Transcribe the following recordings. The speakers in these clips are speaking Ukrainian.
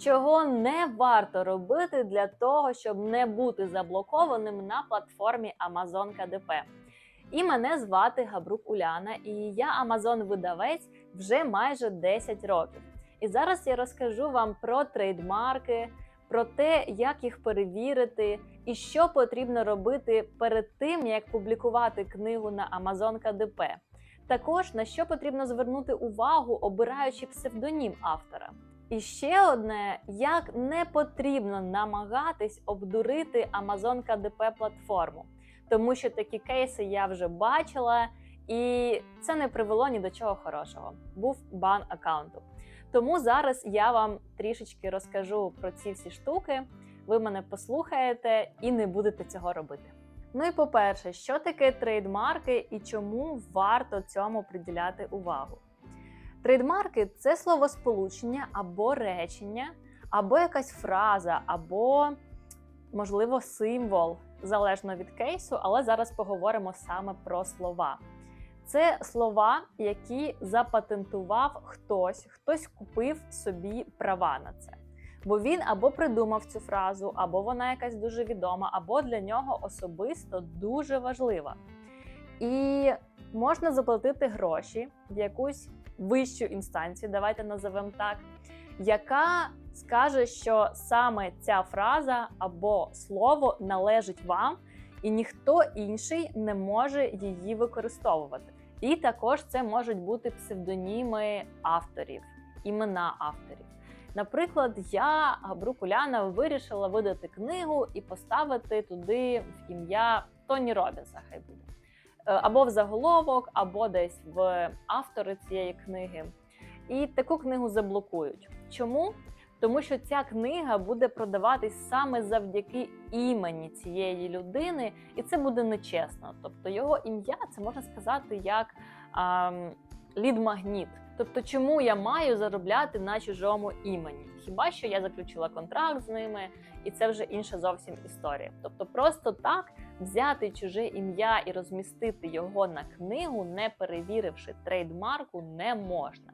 чого не варто робити для того, щоб не бути заблокованим на платформі Amazon КДП. І мене звати Габрук Уляна, і я Amazon-видавець вже майже 10 років. І зараз я розкажу вам про трейдмарки, про те, як їх перевірити, і що потрібно робити перед тим, як публікувати книгу на Amazon КДП. Також на що потрібно звернути увагу, обираючи псевдонім автора. І ще одне, як не потрібно намагатись обдурити Amazon КДП платформу, тому що такі кейси я вже бачила, і це не привело ні до чого хорошого. Був бан аккаунту. Тому зараз я вам трішечки розкажу про ці всі штуки. Ви мене послухаєте і не будете цього робити. Ну і по-перше, що таке трейдмарки і чому варто цьому приділяти увагу? Трейдмарки це словосполучення або речення, або якась фраза, або, можливо, символ, залежно від кейсу, але зараз поговоримо саме про слова. Це слова, які запатентував хтось, хтось купив собі права на це. Бо він або придумав цю фразу, або вона якась дуже відома, або для нього особисто дуже важлива. І можна заплатити гроші в якусь вищу інстанцію, давайте називемо так, яка скаже, що саме ця фраза або слово належить вам, і ніхто інший не може її використовувати. І також це можуть бути псевдоніми авторів, імена авторів. Наприклад, я Габрук Уляна вирішила видати книгу і поставити туди в ім'я Тоні Робінса, хай буде. Е, Або в заголовок, або десь в автори цієї книги. І таку книгу заблокують. Чому? Тому що ця книга буде продаватись саме завдяки імені цієї людини, і це буде нечесно. Тобто його ім'я це можна сказати як а, лід-магніт. Тобто, чому я маю заробляти на чужому імені? Хіба що я заключила контракт з ними, і це вже інша зовсім історія. Тобто, просто так взяти чуже ім'я і розмістити його на книгу, не перевіривши трейдмарку, не можна.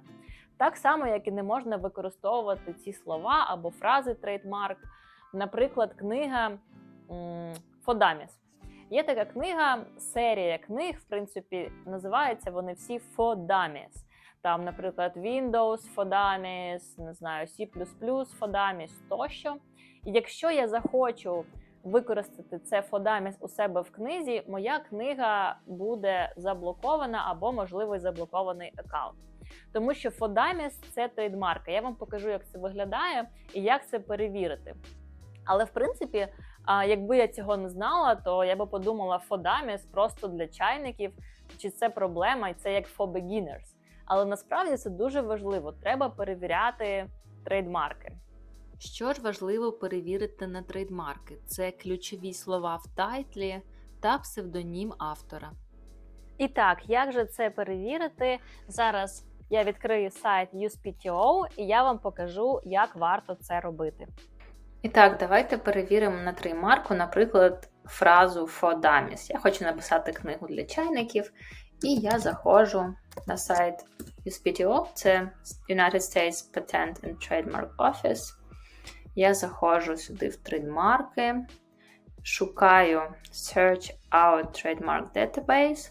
Так само, як і не можна використовувати ці слова або фрази трейдмарк. Наприклад, книга Фодаміс. Є така книга, серія книг, в принципі, називаються вони всі Фодаміс. Там, наприклад, Windows, Фодаміс, не знаю, C++, Фодаміс тощо. І якщо я захочу використати це Фодаміс у себе в книзі, моя книга буде заблокована або, можливо, заблокований аккаунт. Тому що Фодаміс це трейдмарка. Я вам покажу, як це виглядає і як це перевірити. Але в принципі, якби я цього не знала, то я би подумала, Фодаміс просто для чайників, чи це проблема, і це як for beginners. Але насправді це дуже важливо. Треба перевіряти трейдмарки. Що ж важливо перевірити на трейдмарки? Це ключові слова в тайтлі та псевдонім автора. І так, як же це перевірити? Зараз я відкрию сайт USPTO і я вам покажу, як варто це робити. І так, давайте перевіримо на трейдмарку, наприклад, фразу for dummies. Я хочу написати книгу для чайників, і я заходжу на сайт USPTO, це United States Patent and Trademark Office. Я заходжу сюди в трейдмарки, шукаю Search Our Trademark Database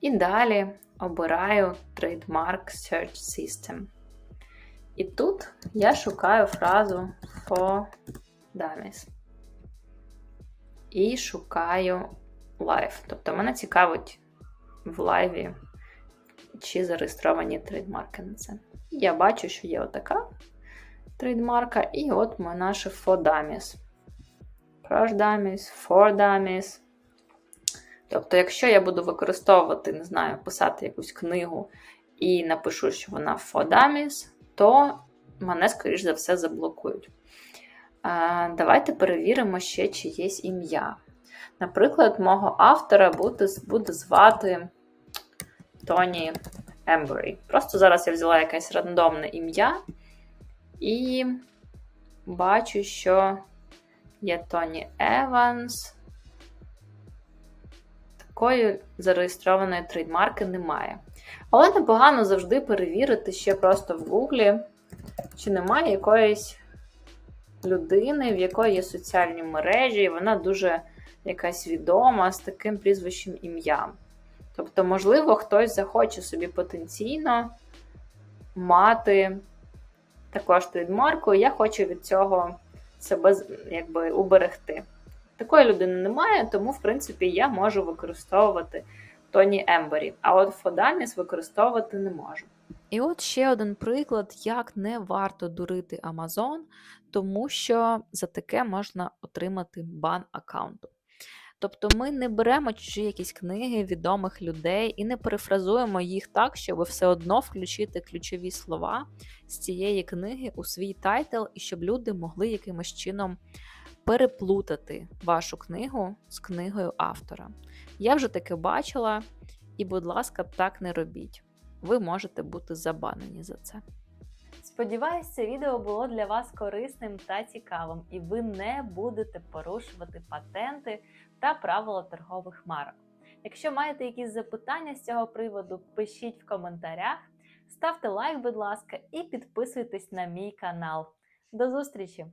і далі обираю Trademark Search System. І тут я шукаю фразу for dummies. І шукаю live. Тобто мене цікавить в лайві, чи зареєстровані трейдмарки на це. Я бачу, що є отака трейдмарка, і от dummies. Crush dummies, for dummies. Тобто, якщо я буду використовувати, не знаю, писати якусь книгу і напишу, що вона dummies, то мене, скоріш за все, заблокують. Давайте перевіримо ще, чи є ім'я. Наприклад, мого автора буде, буде звати Тоні Ембері. Просто зараз я взяла якесь рандомне ім'я і бачу, що є Тоні Еванс. Такої зареєстрованої трейдмарки немає. Але непогано завжди перевірити ще просто в Гуглі, чи немає якоїсь людини, в якої є соціальні мережі, і вона дуже якась відома з таким прізвищем ім'ям. Тобто, можливо, хтось захоче собі потенційно мати також трейдмарку, і я хочу від цього себе якби уберегти. Такої людини немає, тому, в принципі, я можу використовувати Тоні Ембері, а от Фоданіс використовувати не можу. І от ще один приклад, як не варто дурити Amazon, тому що за таке можна отримати бан аккаунту. Тобто ми не беремо чужі якісь книги відомих людей і не перефразуємо їх так, щоб все одно включити ключові слова з цієї книги у свій тайтл, і щоб люди могли якимось чином переплутати вашу книгу з книгою автора. Я вже таке бачила, і, будь ласка, так не робіть. Ви можете бути забанені за це. Сподіваюсь, це відео було для вас корисним та цікавим, і ви не будете порушувати патенти та правила торгових марок. Якщо маєте якісь запитання з цього приводу, пишіть в коментарях, ставте лайк, будь ласка, і підписуйтесь на мій канал. До зустрічі!